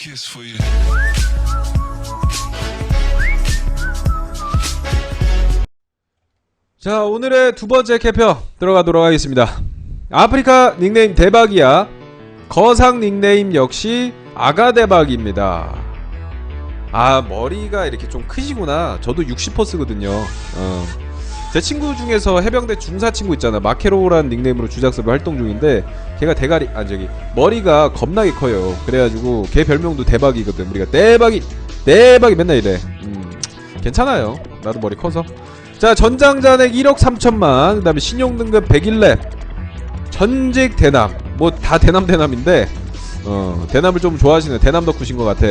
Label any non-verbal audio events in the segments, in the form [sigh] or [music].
kiss for you. 자 오늘의 두 번째 캐펴 들어가도록 하겠습니다. 아프리카 닉네임 대박이야. 거상 닉네임 역시 아가 대박입니다. 아 머리가 이렇게 좀 크시구나. 저도 60퍼스거든요. 어. 제 친구 중에서 해병대 중사 친구 있잖아 마케로라는 닉네임으로 주작섭에 활동 중인데 걔가 대가리 아 저기 머리가 겁나게 커요. 그래가지고 걔 별명도 대박이거든. 우리가 대박이 대박이 맨날 이래. 음, 괜찮아요. 나도 머리 커서. 자 전장잔액 1억 3천만. 그 다음에 신용등급 101렙 전직 대남. 뭐 다 대남 대남인데 어 대남을 좀 좋아하시는 대남 덕후신 것 같아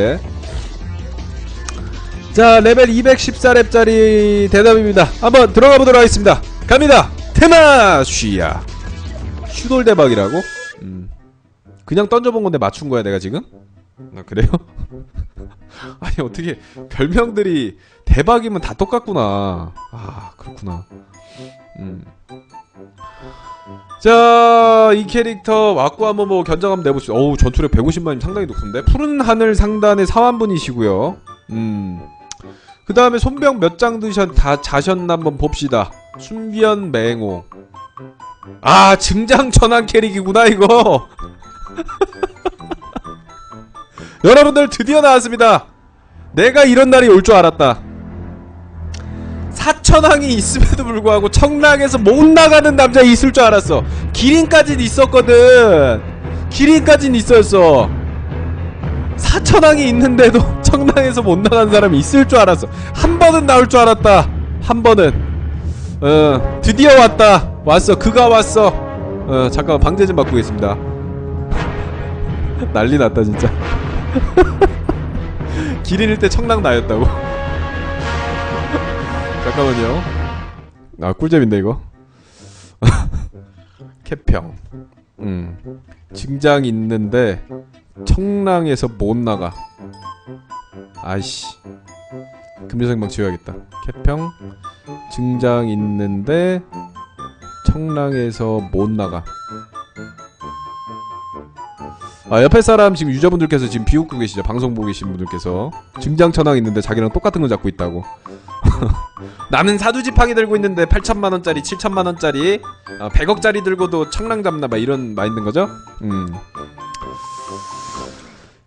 자 레벨 214렙짜리 대남입니다 한번 들어가 보도록 하겠습니다 갑니다 테마 쉬야 슈돌 대박이라고? 음 그냥 던져본 건데 맞춘 거야 내가 지금? 아 그래요? [laughs] 아니 어떻게 별명들이 대박이면 다 똑같구나. 아 그렇구나. 음. 자, 이 캐릭터 왔고 한번 뭐 견적 한번 내보시죠. 어우, 전투력 150만이 상당히 높은데? 푸른 하늘 상단의 사완분이시고요. 음. 그 다음에 손병 몇 장 드셨, 다 자셨나 한번 봅시다. 순변 맹호. 아, 증장 천한 캐릭이구나, 이거. [laughs] 여러분들 드디어 나왔습니다. 내가 이런 날이 올 줄 알았다. 사천왕이 있음에도 불구하고 청랑에서 못 나가는 남자 있을 줄 알았어. 기린까진 있었거든. 기린까진 있었어. 사천왕이 있는데도 [laughs] 청랑에서 못 나가는 사람이 있을 줄 알았어. 한 번은 나올 줄 알았다. 한 번은. 어, 드디어 왔다. 왔어. 그가 왔어. 어, 잠깐만 방제 좀 바꾸겠습니다. [laughs] 난리 났다 진짜. [laughs] 기린일 때 청랑 나였다고. 잠깐만요. 아 꿀잼인데 이거. 캐평. 음. 증장 있는데 청랑에서 못 나가. 아이씨. 금요생방 지워야겠다. 캐평. 증장 있는데 청랑에서 못 나가. 아 옆에 사람 지금 유저분들께서 지금 비웃고 계시죠 방송 보고 계신 분들께서 증장 천왕 있는데 자기랑 똑같은 거 잡고 있다고 [laughs] 나는 사두지팡이 들고 있는데 8천만 원짜리 7천만 원짜리 어, 100억짜리 들고도 청랑 잡나 봐 이런 마인드인 거죠 음.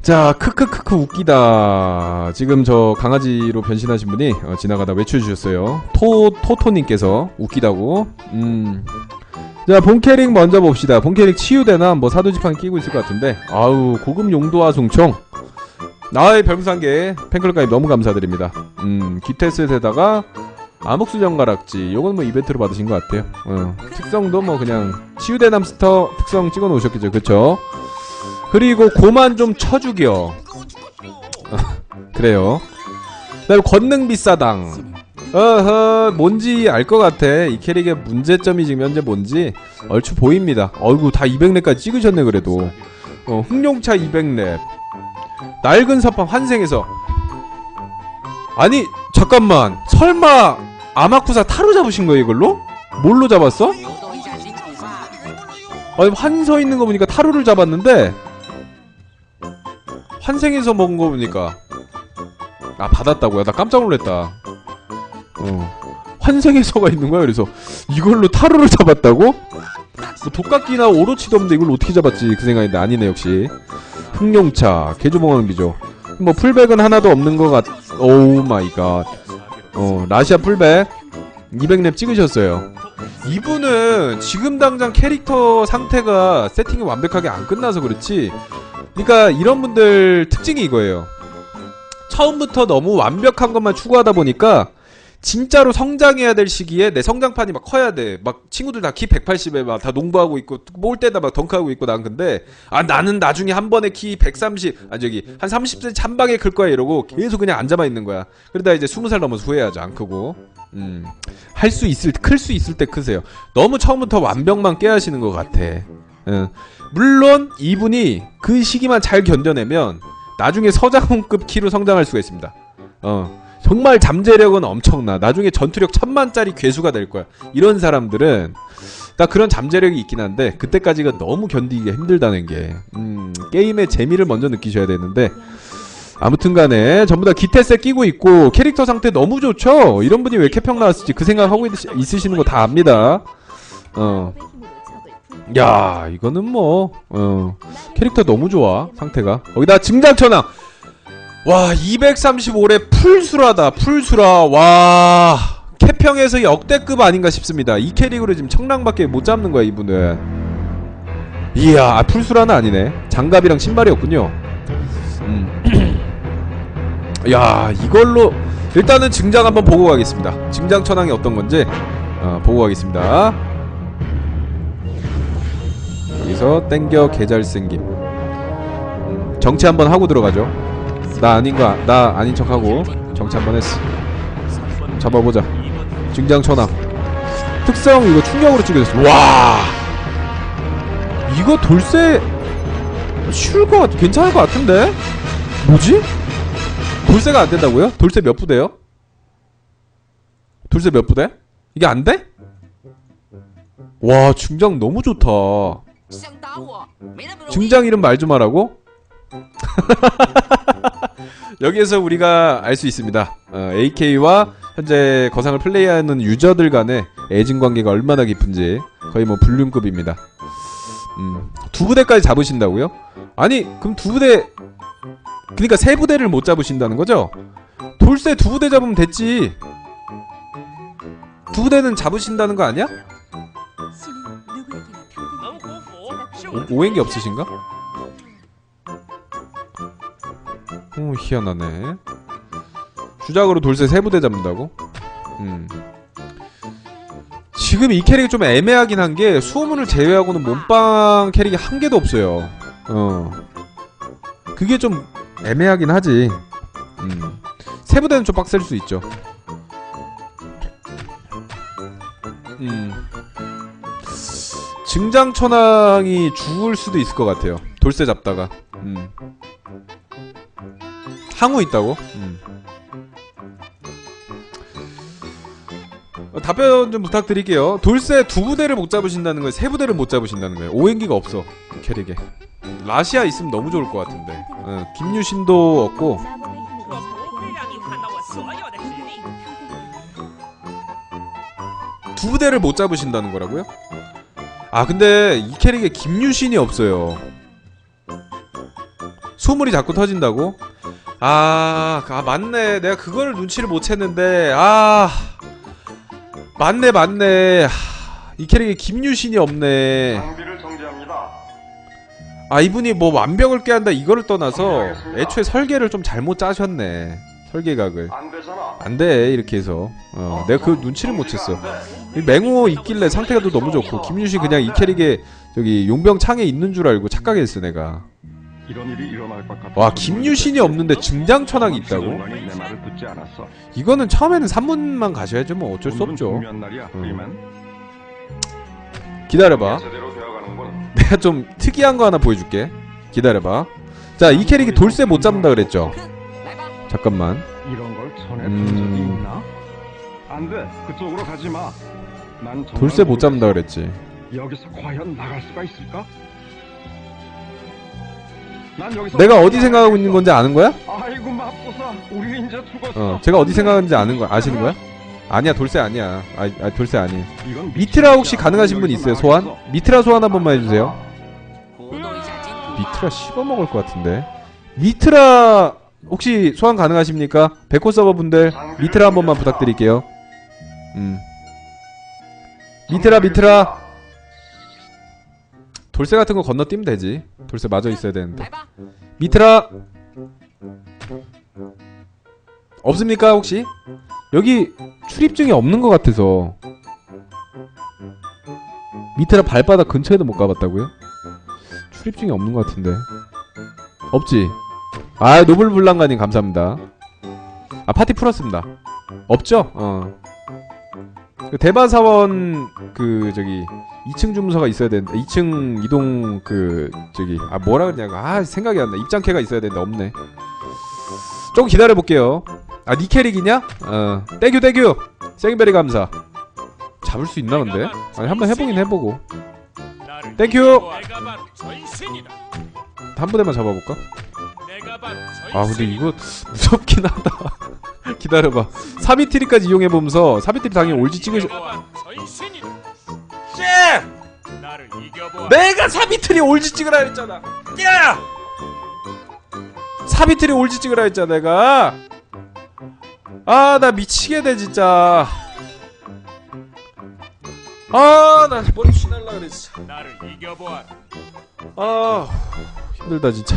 자 크크크크 웃기다 지금 저 강아지로 변신하신 분이 어, 지나가다 외쳐주셨어요 토 토토님께서 웃기다고 음 자, 본캐릭 먼저 봅시다. 본캐릭 치유대나 뭐 사도지팡이 끼고 있을 것 같은데. 아우, 고급 용도화 숭총. 나의 별무상계 팬클럽 가입 너무 감사드립니다. 음, 기테스에다가 암흑수정가락지. 요건 뭐 이벤트로 받으신 것 같아요. 어, 특성도 뭐 그냥 치유대 남 스터 특성 찍어 놓으셨겠죠. 그쵸? 그리고 고만 좀 쳐죽여. [laughs] 그래요. 그 다음에 권능 비싸당. 어허 뭔지 알 것 같아 이 캐릭의 문제점이 지금 현재 뭔지 얼추 보입니다 어이구 다 200렙까지 찍으셨네 그래도 어 흥룡차 200렙 낡은 사파 환생해서 아니 잠깐만 설마 아마쿠사 타로 잡으신 거예요 이걸로? 뭘로 잡았어? 아니 환서 있는 거 보니까 타로를 잡았는데 환생해서 먹은 거 보니까 아 받았다고요? 나 깜짝 놀랐다 어. 환생해서가 있는 거야. 그래서 이걸로 타로를 잡았다고? 뭐 독각기나 오로치도 없는데 이걸 어떻게 잡았지? 그 생각인데 아니네 역시. 흑룡차, 개조봉황비죠. 뭐 풀백은 하나도 없는 것 같. 오우 마이 갓. 어 라시아 풀백 200렙 찍으셨어요. 이분은 지금 당장 캐릭터 상태가 세팅이 완벽하게 안 끝나서 그렇지. 그러니까 이런 분들 특징이 이거예요. 처음부터 너무 완벽한 것만 추구하다 보니까 진짜로 성장해야 될 시기에 내 성장판이 막 커야 돼. 막 친구들 다 키 180에 막 다 농구하고 있고 볼 때다 막 덩크하고 있고 난 근데 아 나는 나중에 한 번에 키 130, 아 저기 한 30cm 한 방에 클 거야 이러고 계속 그냥 앉아만 있는 거야. 그러다 이제 20살 넘어서 후회하죠. 안 크고. 음. 할 수 있을 클 수 있을 때 크세요. 너무 처음부터 완벽만 깨하시는 것 같아. 응. 물론 이분이 그 시기만 잘 견뎌내면 나중에 서장훈급 키로 성장할 수가 있습니다. 어. 정말 잠재력은 엄청나. 나중에 전투력 천만짜리 괴수가 될 거야. 이런 사람들은 딱 그런 잠재력이 있긴 한데 그때까지가 너무 견디기가 힘들다는 게 음, 게임의 재미를 먼저 느끼셔야 되는데 아무튼간에 전부 다 기태세 끼고 있고 캐릭터 상태 너무 좋죠. 이런 분이 왜 캐평 나왔을지 그 생각 하고 있, 있으시는 거 다 압니다. 어, 야 이거는 뭐 어, 캐릭터 너무 좋아 상태가. 거기다 증장천왕. 와 235래 풀수라다 풀수라 와 캐평에서 역대급 아닌가 싶습니다. 이 캐릭으로 지금 청랑밖에 못 잡는 거야 이분은. 이야 아, 풀수라는 아니네. 장갑이랑 신발이었군요. 음. [clears throat] 야 이걸로 일단은 증장 한번 보고 가겠습니다 증장 천왕이 어떤 건지 어, 보고 가겠습니다 여기서 땡겨 계절 승김 정치 한번 하고 들어가죠 나 아닌가 나 아닌 척하고 정치 한번 했어 잡아보자 증장 천하 특성 이거 충격으로 찍어줬어 와 이거 돌쇠 쉬울 것 같... 괜찮을 것 같은데? 뭐지? 돌쇠가 안 된다고요? 돌쇠 몇 부대요? 돌쇠 몇 부대? 이게 안 돼? 와 중장 너무 좋다 중장 이름 말 좀 하라고? [laughs] 여기에서 우리가 알 수 있습니다 어, AK와 현재 거상을 플레이하는 유저들 간의 애증 관계가 얼마나 깊은지 거의 뭐 불륜급입니다 음, 두 부대까지 잡으신다고요? 아니 그럼 두 부대 그니까 세 부대를 못 잡으신다는 거죠? 돌쇠 두 부대 잡으면 됐지 두 부대는 잡으신다는 거 아니야? 오, 오행기 없으신가? 오 희한하네. 주작으로 돌쇠 세 부대 잡는다고? 음. 지금 이 캐릭이 좀 애매하긴 한 게 수호문을 제외하고는 몸빵 캐릭이 한 개도 없어요. 어. 그게 좀 애매하긴 하지. 음 세 부대는 좀 빡셀 수 있죠. 음 증장천왕이 죽을 수도 있을 것 같아요 돌쇠 잡다가 음. 항우 있다고? 음. 답변 좀 부탁드릴게요 돌쇠 두 부대를 못 잡으신다는 거예요 세 부대를 못 잡으신다는 거예요 오행기가 없어 캐릭에 라시아 있으면 너무 좋을 것 같은데 어, 김유신도 없고 두 부대를 못 잡으신다는 거라고요? 아 근데 이 캐릭에 김유신이 없어요. 소물이 자꾸 터진다고? 아, 아 맞네. 내가 그거를 눈치를 못 챘는데 아 맞네 맞네. 하, 이 캐릭에 김유신이 없네. 아 이분이 뭐 완벽을 깨한다 이거를 떠나서 애초에 설계를 좀 잘못 짜셨네. 설계각을. 안 돼 이렇게 해서 어, 내가 그 눈치를 못 챘어. 이 맹호 있길래 상태가 또 너무 좋고 김유신 그냥 이 캐릭에 저기 용병 창에 있는 줄 알고 착각했어 내가. 이런 일이 일어날 것 같아. 와 김유신이 없는데 증장천왕이 있다고? 이거는 처음에는 3문만 가셔야죠 뭐 어쩔 수 없죠. 음. 프리맨. 기다려봐. [laughs] 내가 좀 특이한 거 하나 보여줄게. 기다려봐. 자 이 캐릭이 돌쇠 못 잡는다 그랬죠. 잠깐만. 이런 걸 전에 음. 본 적이 음. 있나? 안 돼. 그쪽으로 가지 마. 난 돌쇠 못 잡는다 그랬지. 여기서 과연 나갈 수가 있을까? 난 여기서 내가 어디 생각하고 있는 건지 아는 거야? 아이고 맙소사. 우리 이제 죽었어. 어, 제가 어디 생각하는지 아는 거 아시는 거야? 아니야, 돌쇠 아니야. 아, 아 돌쇠 아니에요. 미트라 혹시 가능하신 분 있어요? 소환? 미트라 소환 한 번만 아, 해주세요. 아. 미트라 씹어먹을 것 같은데. 미트라 혹시 소환 가능하십니까? 백호 서버 분들 미트라 한 번만 부탁드릴게요. 음. 미트라 미트라 돌쇠 같은 거 건너뛰면 되지. 돌쇠 마저 있어야 되는데. 미트라 없습니까 혹시? 여기 출입증이 없는 것 같아서 미트라 발바닥 근처에도 못 가봤다고요? 출입증이 없는 것 같은데 없지? 아 노블블랑가님 감사합니다. 아 파티 풀었습니다. 없죠? 어. 그 대바사원 그 저기 2층 주문서가 있어야 되는데 2층 이동 그 저기 아 뭐라 그러냐고. 아 생각이 안 나. 입장캐가 있어야 되는데 없네. 조금 기다려 볼게요. 아 니캐릭이냐? 어. 떼규 떼규 생베리 감사. 잡을 수 있나 근데? 아니 한번 해보긴 해보고. 땡큐. 한 부대만 잡아볼까? 아 근데 이거 무섭긴 하다. [laughs] 기다려봐. 사비트리까지 이용해보면서 사비트리 당연히 올지 이겨보아. 내가 사비트리 올지 찍으라 했잖아. 야! 사비트리 올지 찍으라 했잖아 내가. 아 나 미치겠네 진짜. 아나 머리 쥐날라 그래 진짜. 아. 힘들다 진짜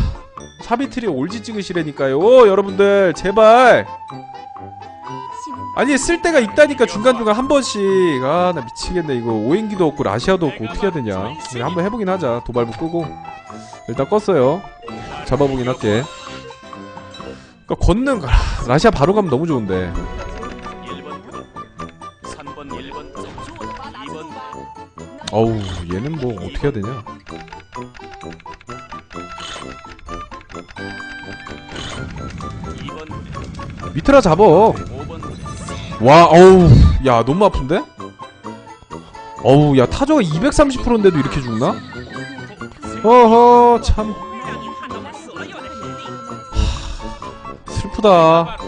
사비트리 올지 찍으시라니까요. 여러분들 제발. 아니 쓸 때가 있다니까 중간중간 한 번씩. 아 나 미치겠네 이거. 오행기도 없고 라시아도 없고 어떻게 해야 되냐. 그냥 한번 해보긴 하자. 도발부 끄고. 일단 껐어요. 잡아보긴 할게. 그니까 걷는 거 아, 라시아 바로 가면 너무 좋은데. 1번 부대. 3번 1번 쪽. 2번 어우 얘는 뭐 어떻게 해야 되냐 밑에라 잡어 와 어우 야 너무 아픈데? 어우 야 타조가 230%인데도 이렇게 죽나? 어허 참 슬프다 [laughs]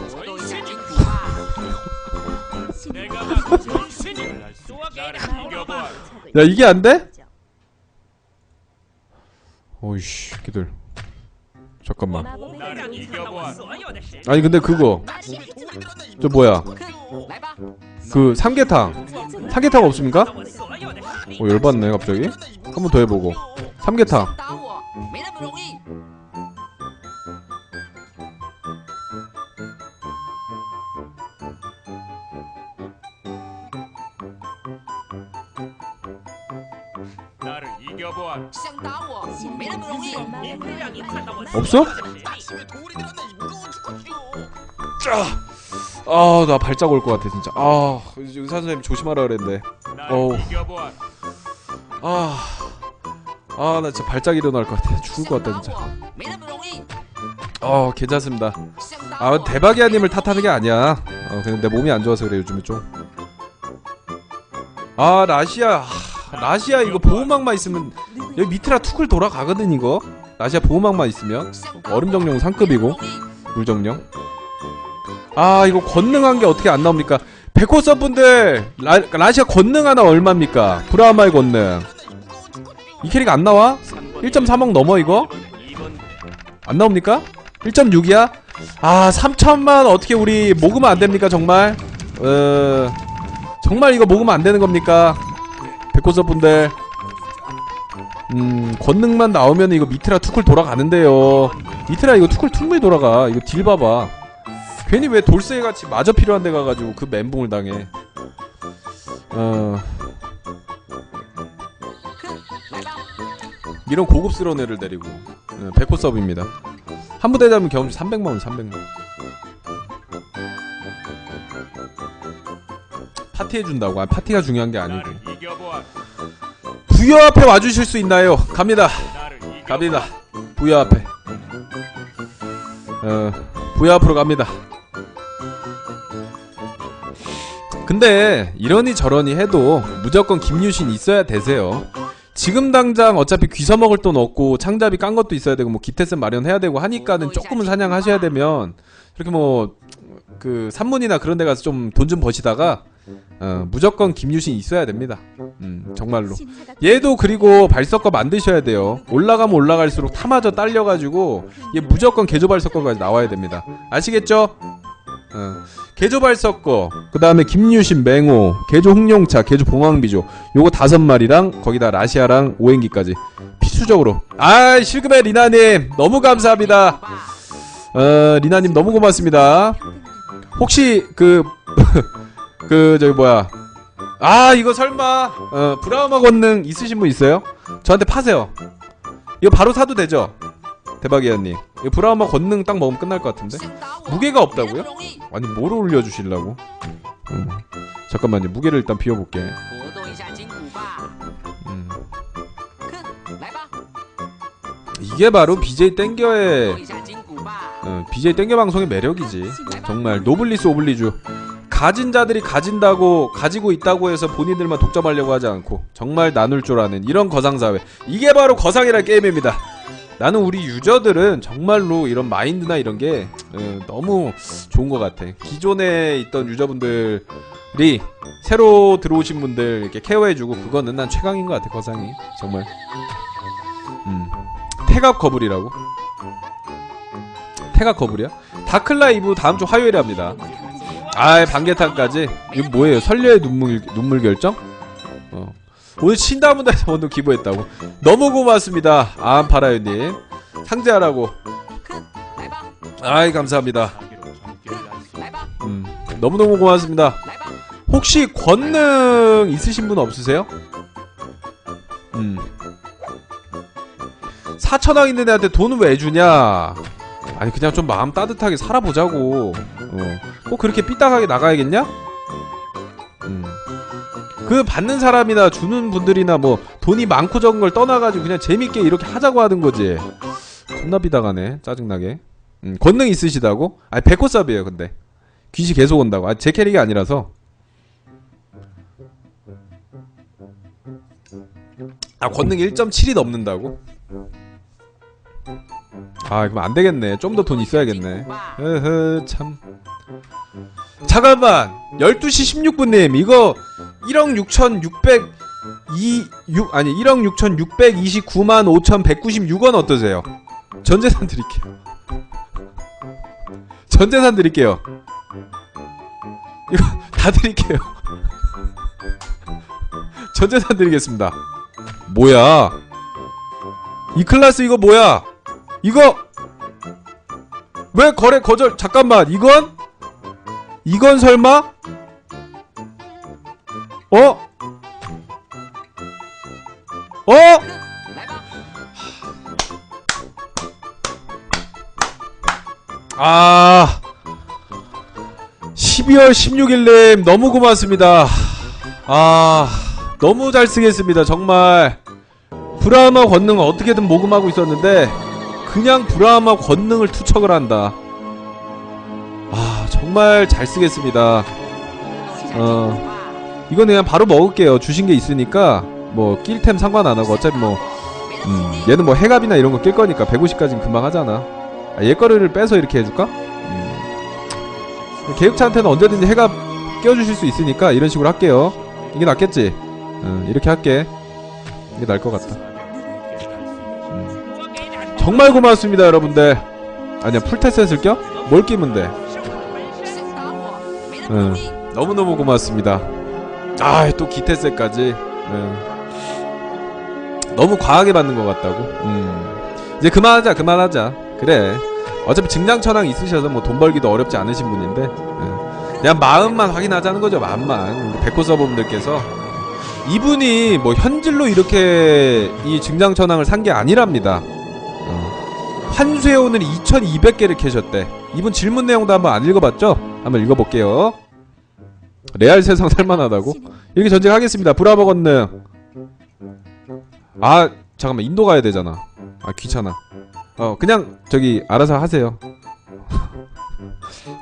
야 이게 안 돼? [laughs] 오이씨 새끼들 잠깐만. 아니 근데 그거. 저 뭐야? 그 삼계탕. 삼계탕 없습니까? 어 열받네 갑자기. 한 번 더 해보고. 삼계탕. 없어? 아, 나 발작 올 것 같아, 진짜. 아, 의사 선생님 조심하라 그랬는데. 어우. 아. 아, 나 진짜 발작 일어날 것 같아. 죽을 것 같다, 진짜. 어, 괜찮습니다. 아, 대박이아님을 탓하는 게 아니야. 어, 그냥 내 몸이 안 좋아서 그래, 요즘에 좀. 아, 라시아. 라시아, 이거 보호막만 있으면. 여기 미트라 툭을 돌아가거든, 이거. 아시아 보호막만 있으면 얼음 정령 상급이고 물 정령 아 이거 권능한 게 어떻게 안 나옵니까 백호선 분들 그러니까 라시아 권능 하나 얼마입니까 브라마의 권능 이 캐릭 안 나와? 1.3억 넘어 이거? 안 나옵니까? 1.6이야? 아 3천만 어떻게 우리 모으면 안 됩니까 정말? 어... 정말 이거 모으면 안 되는 겁니까? 백호선 분들 음 권능만 나오면 이거 미트라 투쿨 돌아가는데요. 미트라 이거 투쿨 충분히 돌아가. 이거 딜 봐봐. 괜히 왜 돌쇠 같이 마저 필요한 데 가가지고 그 멘붕을 당해. 어. 이런 고급스러운 애를 데리고. 어, 백호 서브입니다. 한 부대 잡으면 경험치 300만원 300만원. 파티 해준다고. 아 파티가 중요한 게 아니고. 부여 앞에 와주실 수 있나요? 갑니다. 갑니다 부여 앞에 어 부여 앞으로 갑니다 근데 이러니 저러니 해도 무조건 김유신 있어야 되세요 지금 당장 어차피 귀서 먹을 돈 없고 창잡이 깐 것도 있어야 되고 뭐 기태슨 마련해야 되고 하니까는 조금은 사냥하셔야 되면 이렇게 뭐 그 산문이나 그런 데 가서 좀 돈좀 버시다가 어, 무조건 김유신 있어야 됩니다 음 정말로 얘도 그리고 발석거 만드셔야 돼요. 올라가면 올라갈수록 타마저 딸려가지고 얘 무조건 개조 발석거까지 나와야 됩니다. 아시겠죠? 어. 개조 발석거, 그 다음에 김유신 맹호, 개조 홍룡차, 개조 봉황비조 요거 다섯 마리랑 거기다 라시아랑 오행기까지 필수적으로. 아 실금의 리나님 너무 감사합니다. 어 리나님 너무 고맙습니다. 혹시 그 [laughs] 그 저기 뭐야 아 이거 설마 어, 브라우마 권능 있으신 분 있어요? 저한테 파세요 이거 바로 사도 되죠? 대박이 언니 이거 브라우마 권능 딱 먹으면 끝날 것 같은데 무게가 없다고요? 아니 뭘 올려주시려고 음. 잠깐만요 무게를 일단 비워볼게 음. 이게 바로 BJ 땡겨의 어, BJ 땡겨 방송의 매력이지 정말 노블리스 오블리주 가진 자들이 가진다고 가지고 있다고 해서 본인들만 독점하려고 하지 않고 정말 나눌 줄 아는 이런 거상사회 이게 바로 거상이란 게임입니다 나는 우리 유저들은 정말로 이런 마인드나 이런 게 어, 너무 좋은 것 같아. 기존에 있던 유저분들이 새로 들어오신 분들 이렇게 케어해주고 그거는 난 최강인 것 같아 거상이 정말. 음 태갑 거불이라고? 태갑 거불이야? 다클라이브 다음 주 화요일에 합니다. 아 방개탄까지 이거 뭐예요? 설레의 눈물, 눈물 결정? 어. 오늘 신다문다 저번도 기부했다고 너무 고맙습니다 암파라유님 상제하라고 아이 감사합니다 음, 너무너무 고맙습니다 혹시 권능 있으신 분 없으세요? 음. 4천왕 있는 애한테 돈왜 주냐 아니 그냥 좀 마음 따뜻하게 살아보자고 어. 꼭 그렇게 삐딱하게 나가야겠냐? 음. 그 받는 사람이나 주는 분들이나 뭐 돈이 많고 적은 걸 떠나가지고 그냥 재밌게 이렇게 하자고 하는 거지. 겁나 비다가네 짜증나게. 음, 권능 있으시다고? 아니 백호삽이에요 근데. 귀시 계속 온다고. 아, 제 캐릭이 아니라서. 아 권능 1.7이 넘는다고? 아 그럼 안되겠네 좀 더 돈 있어야겠네 으흐 참 잠깐만. 12시 16분님, 이거 1억 6,600, 2, 6, 아니, 1억 6,629만 5,196원 어떠세요? 전재산 드릴게요. 전재산 드릴게요. 이거 [laughs] 다 드릴게요. [laughs] 전재산 드리겠습니다. 뭐야? 이 클래스 이거 뭐야? 이거 왜 거래 거절? 잠깐만 이건 이건 설마? 어? 어? 아 12월 16일님 너무 고맙습니다. 아 너무 잘 쓰겠습니다. 정말 브라마 권능 어떻게든 모금하고 있었는데 그냥 브라마 권능을 투척을 한다. 정말 잘 쓰겠습니다 어 이건 그냥 바로 먹을게요 주신 게 있으니까 뭐 낄템 상관 안하고 어차피 뭐 음, 얘는 뭐 해갑이나 이런 거 낄 거니까 150까지는 금방 하잖아 아, 얘 거를 빼서 이렇게 해줄까? 음. 계획차한테는 언제든지 해갑 끼워주실 수 있으니까 이런 식으로 할게요 이게 낫겠지? 음, 이렇게 할게 이게 나을 것 같다 음. 정말 고맙습니다 여러분들 아니야 풀테셋을 껴? 뭘 끼면 돼? 네. 너무너무 고맙습니다. 아, 또 기태세까지. 응. 너무 과하게 받는 것 같다고. 음. 이제 그만하자, 그만하자. 그래. 어차피 증량천왕 있으셔서 뭐 돈 벌기도 어렵지 않으신 분인데. 응. 그냥 마음만 확인하자는 거죠, 마음만. 백호 서버분들께서. 이분이 뭐 현질로 이렇게 이 증량천왕을 산 게 아니랍니다. 어. 환수해 오늘 2200개를 캐셨대. 이분 질문 내용도 한번 안 읽어봤죠? 한번 읽어볼게요. 레알 세상 살만하다고? 이렇게 전쟁하겠습니다. 브라보 건능. 아 잠깐만 인도 가야 되잖아. 아 귀찮아. 어 그냥 저기 알아서 하세요.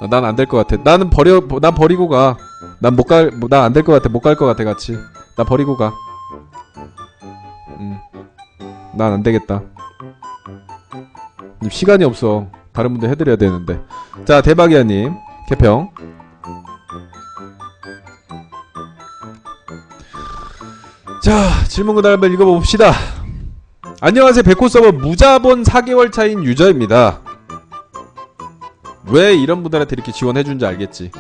어, [laughs] 난안 될 것 같아. 나는 버려 난 버리고 가. 난 못 갈 난 안 될 것 같아. 못 갈 것 같아 같이. 나 버리고 가. 음. 난 안 되겠다. 시간이 없어. 다른 분들 해드려야 되는데. 자 대박이야님. 개평. 자 질문 그다음 한번 읽어봅시다. 안녕하세요. 백호 서버 무자본 4개월 차인 유저입니다. 왜 이런 분들한테 이렇게 지원해준지 알겠지?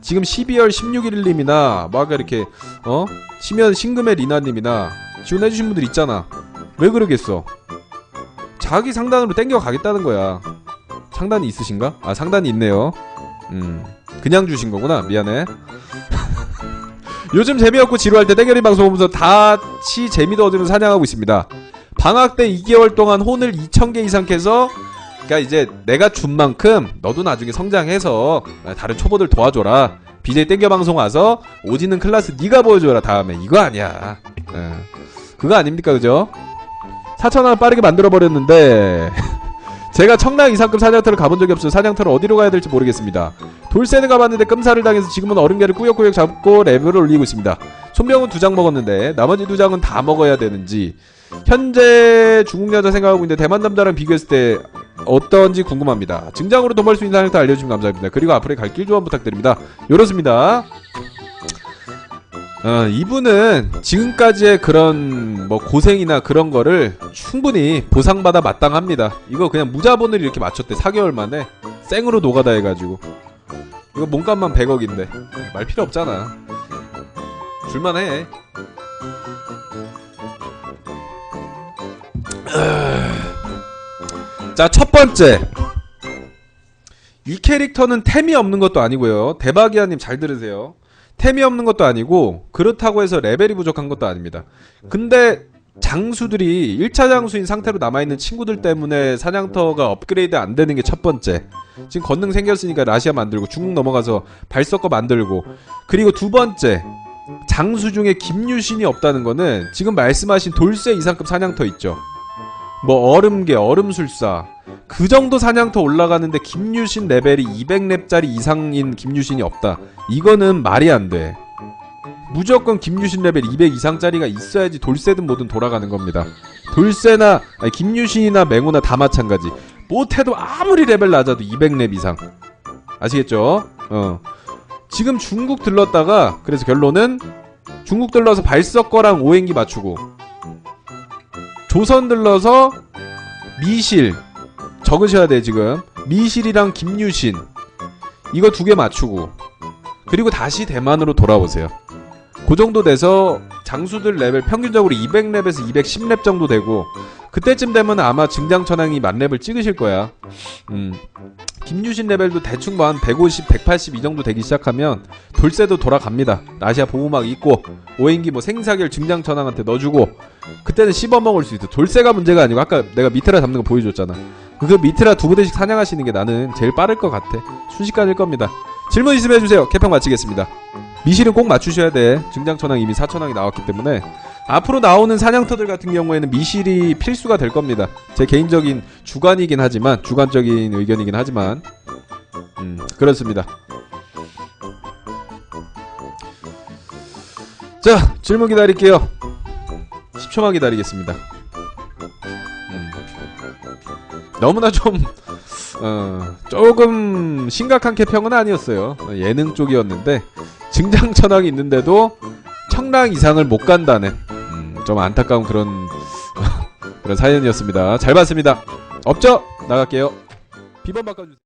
지금 12월 16일님이나 막 이렇게 어? 치면 신금의 리나님이나 지원해주신 분들 있잖아. 왜 그러겠어 자기 상단으로 땡겨 가겠다는 거야 상단이 있으신가? 아 상단이 있네요 음 그냥 주신 거구나 미안해 [laughs] 요즘 재미없고 지루할 때 땡겨리 방송 보면서 다치 재미도 얻으면서 사냥하고 있습니다. 방학 때 2개월 동안 혼을 2,000개 이상 캐서 그러니까 이제 내가 준 만큼 너도 나중에 성장해서 다른 초보들 도와줘라. BJ 땡겨 방송 와서 오지는 클래스 네가 보여줘라 다음에 이거 아니야. 예. 그거 아닙니까 그죠? 4천원 빠르게 만들어 버렸는데 [laughs] 제가 청랑 이상급 사냥터를 가본 적이 없어서 사냥터를 어디로 가야 될지 모르겠습니다. 돌쇠는 가봤는데 끔사를 당해서 지금은 어른개를 꾸역꾸역 잡고 레벨을 올리고 있습니다. 손병은 두 장 먹었는데 나머지 두 장은 다 먹어야 되는지 현재 중국 여자 생각하고 있는데 대만 남자랑 비교했을 때 어떤지 궁금합니다. 증장으로 돈 벌 수 있는 사냥터 알려주시면 감사합니다. 그리고 앞으로의 갈 길 조언 부탁드립니다. 요렇습니다. 어, 이분은 지금까지의 그런 뭐 고생이나 그런 거를 충분히 보상받아 마땅합니다. 이거 그냥 무자본을 이렇게 맞췄대 4개월 만에 생으로 노가다 해가지고 이거 몸값만 100억인데 말 필요 없잖아. 줄만해. 자, 첫 번째. 이 캐릭터는 템이 없는 것도 아니고요. 대박이야님 잘 들으세요. 템이 없는 것도 아니고 그렇다고 해서 레벨이 부족한 것도 아닙니다. 근데 장수들이 1차 장수인 상태로 남아있는 친구들 때문에 사냥터가 업그레이드 안 되는 게 첫 번째. 지금 건능 생겼으니까 라시아 만들고 중국 넘어가서 발석거 만들고 그리고 두 번째 장수 중에 김유신이 없다는 거는 지금 말씀하신 돌쇠 이상급 사냥터 있죠. 뭐 얼음개, 얼음술사 그 정도 사냥터 올라가는데 김유신 레벨이 200렙짜리 이상인 김유신이 없다. 이거는 말이 안 돼. 무조건 김유신 레벨 200 이상짜리가 있어야지 돌쇠든 뭐든 돌아가는 겁니다. 돌쇠나 아니, 김유신이나 맹호나 다 마찬가지. 못해도 아무리 레벨 낮아도 200렙 이상. 아시겠죠? 어. 지금 중국 들렀다가 그래서 결론은 중국 들러서 발석거랑 오행기 맞추고 조선 들러서 미실 적으셔야 돼 지금. 미실이랑 김유신. 이거 두 개 맞추고. 그리고 다시 대만으로 돌아오세요. 그 정도 돼서 장수들 레벨 평균적으로 200렙에서 210렙 정도 되고 그때쯤 되면 아마 증장천왕이 만렙을 찍으실 거야. 음. 김유신 레벨도 대충 뭐 한 150, 180 이 정도 되기 시작하면 돌쇠도 돌아갑니다. 라시아 보호막 있고 오행기 뭐 생사결 증장천왕한테 넣어주고 그때는 씹어먹을 수 있어. 돌쇠가 문제가 아니고 아까 내가 미트라 잡는 거 보여줬잖아 그 미트라 두 부대씩 사냥하시는 게 나는 제일 빠를 것 같아. 순식간일 겁니다. 질문 있으면 해주세요. 개평 마치겠습니다. 미실은 꼭 맞추셔야 돼. 증장천왕 이미 사천왕이 나왔기 때문에. 앞으로 나오는 사냥터들 같은 경우에는 미실이 필수가 될 겁니다. 제 개인적인 주관이긴 하지만 주관적인 의견이긴 하지만. 음 그렇습니다. 자 질문 기다릴게요. 10초만 기다리겠습니다. 너무나 좀 어, 조금 심각한 개평은 아니었어요. 어, 예능 쪽이었는데 증장 천왕이 있는데도 청랑 이상을 못 간다는 음, 좀 안타까운 그런 [laughs] 그런 사연이었습니다. 잘 봤습니다. 없죠? 나갈게요. 비번 바꿔주세요.